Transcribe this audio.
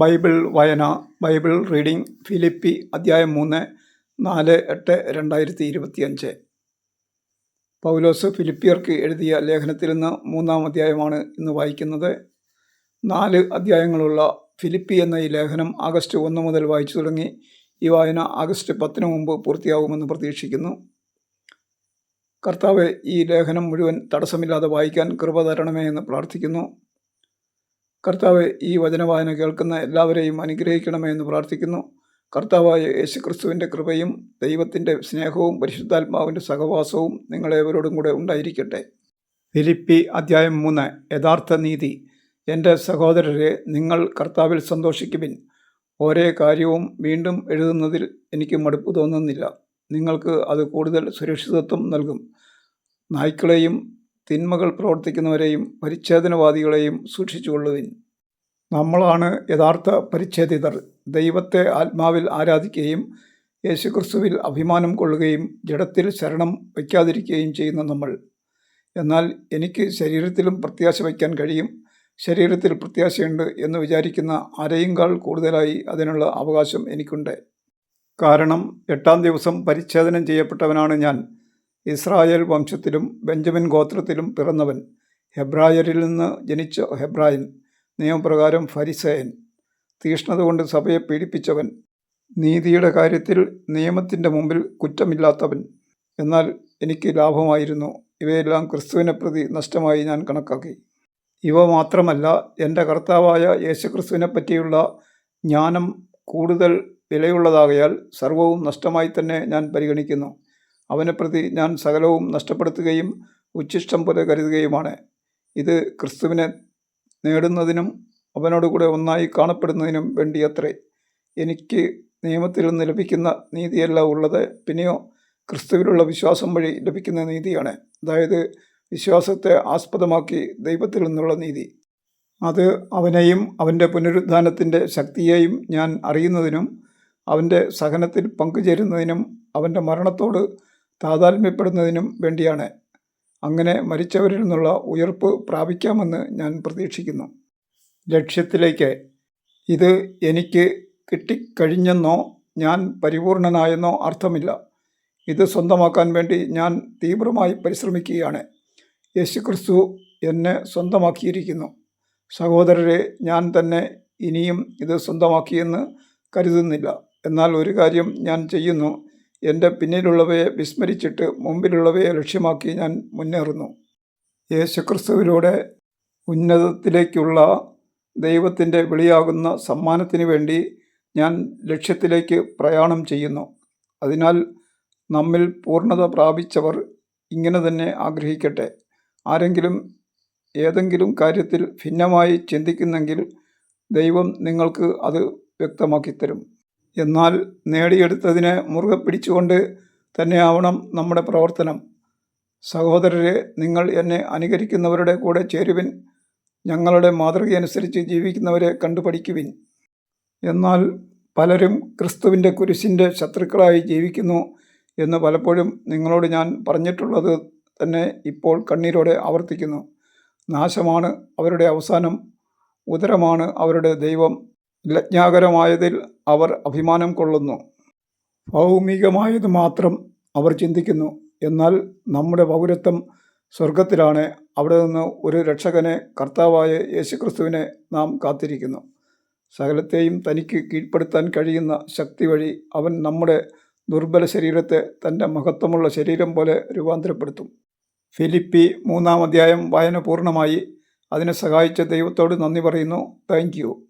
Bible വായന Bible reading Philippi അധ്യായം മൂന്ന് നാല് എട്ട് രണ്ടായിരത്തി ഇരുപത്തിയഞ്ച്. പൗലോസ് ഫിലിപ്പിയർക്ക് എഴുതിയ ലേഖനത്തിൽ നിന്ന് മൂന്നാം അധ്യായമാണ് ഇന്ന് വായിക്കുന്നത്. നാല് അധ്യായങ്ങളുള്ള ഫിലിപ്പി എന്ന ഈ ലേഖനം ആഗസ്റ്റ് ഒന്ന് മുതൽ വായിച്ചു തുടങ്ങി. ഈ വായന ആഗസ്റ്റ് പത്തിന് മുമ്പ് പൂർത്തിയാകുമെന്ന് പ്രതീക്ഷിക്കുന്നു. കർത്താവ് ഈ ലേഖനം മുഴുവൻ തടസ്സമില്ലാതെ വായിക്കാൻ കൃപ തരണമേ എന്ന് പ്രാർത്ഥിക്കുന്നു. കർത്താവ് ഈ വചനവായന കേൾക്കുന്ന എല്ലാവരെയും അനുഗ്രഹിക്കണമേ എന്ന് പ്രാർത്ഥിക്കുന്നു. കർത്താവായ യേശുക്രിസ്തുവിന്റെ കൃപയും ദൈവത്തിന്റെ സ്നേഹവും പരിശുദ്ധാത്മാവിന്റെ സഹവാസവും നിങ്ങളേവരോടും കൂടെ ഉണ്ടായിരിക്കട്ടെ. ഫിലിപ്പി അധ്യായം മൂന്ന് യഥാർത്ഥ നീതി. എന്റെ സഹോദരരെ നിങ്ങൾ കർത്താവിൽ സന്തോഷിക്കുവിൻ. ഓരോ കാര്യവും വീണ്ടും എഴുതുന്നതിൽ എനിക്ക് മടുപ്പ് തോന്നുന്നില്ല. നിങ്ങൾക്ക് അത് കൂടുതൽ സുരക്ഷിതത്വം നൽകും. നായ്ക്കളെയും തിന്മകൾ പ്രവർത്തിക്കുന്നവരെയും പരിച്ഛേദനവാദികളെയും സൂക്ഷിച്ചുകൊള്ളുവിൻ. നമ്മളാണ് യഥാർത്ഥ പരിച്ഛേദിതർ. ദൈവത്തെ ആത്മാവിൽ ആരാധിക്കുകയും യേശുക്രിസ്തുവിൽ അഭിമാനം കൊള്ളുകയും ജഡത്തിൽ ശരണം വയ്ക്കാതിരിക്കുകയും ചെയ്യുന്ന നമ്മൾ. എന്നാൽ എനിക്ക് ശരീരത്തിലും പ്രത്യാശ വയ്ക്കാൻ കഴിയും. ശരീരത്തിൽ പ്രത്യാശയുണ്ട് എന്ന് വിചാരിക്കുന്ന ആരെയുംകാൾ കൂടുതലായി അതിനുള്ള അവകാശം എനിക്കുണ്ട്. കാരണം എട്ടാം ദിവസം പരിച്ഛേദനം ചെയ്യപ്പെട്ടവനാണ് ഞാൻ. ഇസ്രായേൽ വംശത്തിലും ബെഞ്ചമിൻ ഗോത്രത്തിലും പിറന്നവൻ ഹെബ്രായരിൽ നിന്ന് ജനിച്ച ഹെബ്രായൻ നിയമപ്രകാരം ഫരിസയൻ. തീഷ്ണത കൊണ്ട് സഭയെ പീഡിപ്പിച്ചവൻ നീതിയുടെ കാര്യത്തിൽ നിയമത്തിന്റെ മുമ്പിൽ കുറ്റമില്ലാത്തവൻ. എന്നാൽ എനിക്ക് ലാഭമായിരുന്നു ഇവയെല്ലാം ക്രിസ്തുവിനെ പ്രതി നഷ്ടമായി ഞാൻ കണക്കാക്കി. ഇവ മാത്രമല്ല എന്റെ കർത്താവായ യേശുക്രിസ്തുവിനെ പറ്റിയുള്ള ജ്ഞാനം കൂടുതൽ വിലയുള്ളതാകയാൽ സർവവും നഷ്ടമായി തന്നെ ഞാൻ പരിഗണിക്കുന്നു. അവനെ പ്രതി ഞാൻ സകലവും നഷ്ടപ്പെടുത്തുകയും ഉച്ഛിഷ്ടം പോലെ കരുതുകയുമാണ്. ഇത് ക്രിസ്തുവിനെ നേടുന്നതിനും അവനോടുകൂടെ ഒന്നായി കാണപ്പെടുന്നതിനും വേണ്ടിയത്രേ. എനിക്ക് നിയമത്തിൽ നിന്ന് ലഭിക്കുന്ന നീതിയല്ല ഉള്ളത്. പിന്നെയോ ക്രിസ്തുവിലുള്ള വിശ്വാസം വഴി ലഭിക്കുന്ന നീതിയാണ്. അതായത് വിശ്വാസത്തെ ആസ്പദമാക്കി ദൈവത്തിൽ നിന്നുള്ള നീതി. അത് അവനെയും അവന്റെ പുനരുദ്ധാനത്തിന്റെ ശക്തിയെയും ഞാൻ അറിയുന്നതിനും അവന്റെ സഹനത്തിൽ പങ്കുചേരുന്നതിനും അവന്റെ മരണത്തോട് താതാത്മ്യപ്പെടുന്നതിനും വേണ്ടിയാണ്. അങ്ങനെ മരിച്ചവരിൽ നിന്നുള്ള ഉയർപ്പ് പ്രാപിക്കാമെന്ന് ഞാൻ പ്രതീക്ഷിക്കുന്നു. ലക്ഷ്യത്തിലേക്ക്. ഇത് എനിക്ക് കിട്ടിക്കഴിഞ്ഞെന്നോ ഞാൻ പരിപൂർണനായെന്നോ അർത്ഥമില്ല. ഇത് സ്വന്തമാക്കാൻ വേണ്ടി ഞാൻ തീവ്രമായി പരിശ്രമിക്കുകയാണ്. യേശുക്രിസ്തു എന്നെ സ്വന്തമാക്കിയിരിക്കുന്നു. സഹോദരരെ ഞാൻ തന്നെ ഇനിയും ഇത് സ്വന്തമാക്കിയെന്ന് കരുതുന്നില്ല. എന്നാൽ ഒരു കാര്യം ഞാൻ ചെയ്യുന്നു. എന്റെ പിന്നിലുള്ളവയെ വിസ്മരിച്ചിട്ട് മുമ്പിലുള്ളവയെ ലക്ഷ്യമാക്കി ഞാൻ മുന്നേറുന്നു. യേശുക്രിസ്തുവിലൂടെ ഉന്നതത്തിലേക്കുള്ള ദൈവത്തിന്റെ വിളിയാകുന്ന സമ്മാനത്തിന് വേണ്ടി ഞാൻ ലക്ഷ്യത്തിലേക്ക് പ്രയാണം ചെയ്യുന്നു. അതിനാൽ നമ്മിൽ പൂർണത പ്രാപിച്ചവർ ഇങ്ങനെ തന്നെ ആഗ്രഹിക്കട്ടെ. ആരെങ്കിലും ഏതെങ്കിലും കാര്യത്തിൽ ഭിന്നമായി ചിന്തിക്കുന്നെങ്കിൽ ദൈവം നിങ്ങൾക്ക് അത് വ്യക്തമാക്കിത്തരും. എന്നാൽ നേടിയെടുത്തതിനെ മുറുകെ പിടിച്ചുകൊണ്ട് തന്നെയാവണം നമ്മുടെ പ്രവർത്തനം. സഹോദരരെ നിങ്ങൾ എന്നെ അനുകരിക്കുന്നവരുടെ കൂടെ ചേരുവിൻ. ഞങ്ങളുടെ മാതൃകയനുസരിച്ച് ജീവിക്കുന്നവരെ കണ്ടു പഠിക്കുവിൻ എന്നാൽ പലരും ക്രിസ്തുവിന്റെ കുരിശിന്റെ ശത്രുക്കളായി ജീവിക്കുന്നു എന്ന് പലപ്പോഴും നിങ്ങളോട് ഞാൻ പറഞ്ഞിട്ടുള്ളത് തന്നെ ഇപ്പോൾ കണ്ണീരോടെ ആവർത്തിക്കുന്നു. നാശമാണ് അവരുടെ അവസാനം. ഉദരമാണ് അവരുടെ ദൈവം. ലജ്ഞാകരമായതിൽ അവർ അഭിമാനം കൊള്ളുന്നു. ഭൗമികമായത് മാത്രം അവർ ചിന്തിക്കുന്നു. എന്നാൽ നമ്മുടെ പൗരത്വം സ്വർഗത്തിലാണ് അവിടെ നിന്ന് ഒരു രക്ഷകനെ കർത്താവായ യേശുക്രിസ്തുവിനെ നാം കാത്തിരിക്കുന്നു. സകലത്തെയും തനിക്ക് കീഴ്പ്പെടുത്താൻ കഴിയുന്ന ശക്തി വഴി അവൻ നമ്മുടെ ദുർബല ശരീരത്തെ തന്റെ മഹത്വമുള്ള ശരീരം പോലെ രൂപാന്തരപ്പെടുത്തും. ഫിലിപ്പി മൂന്നാം അധ്യായം വായന പൂർണമായി. അതിനെ സഹായിച്ച ദൈവത്തോട് നന്ദി പറയുന്നു. താങ്ക്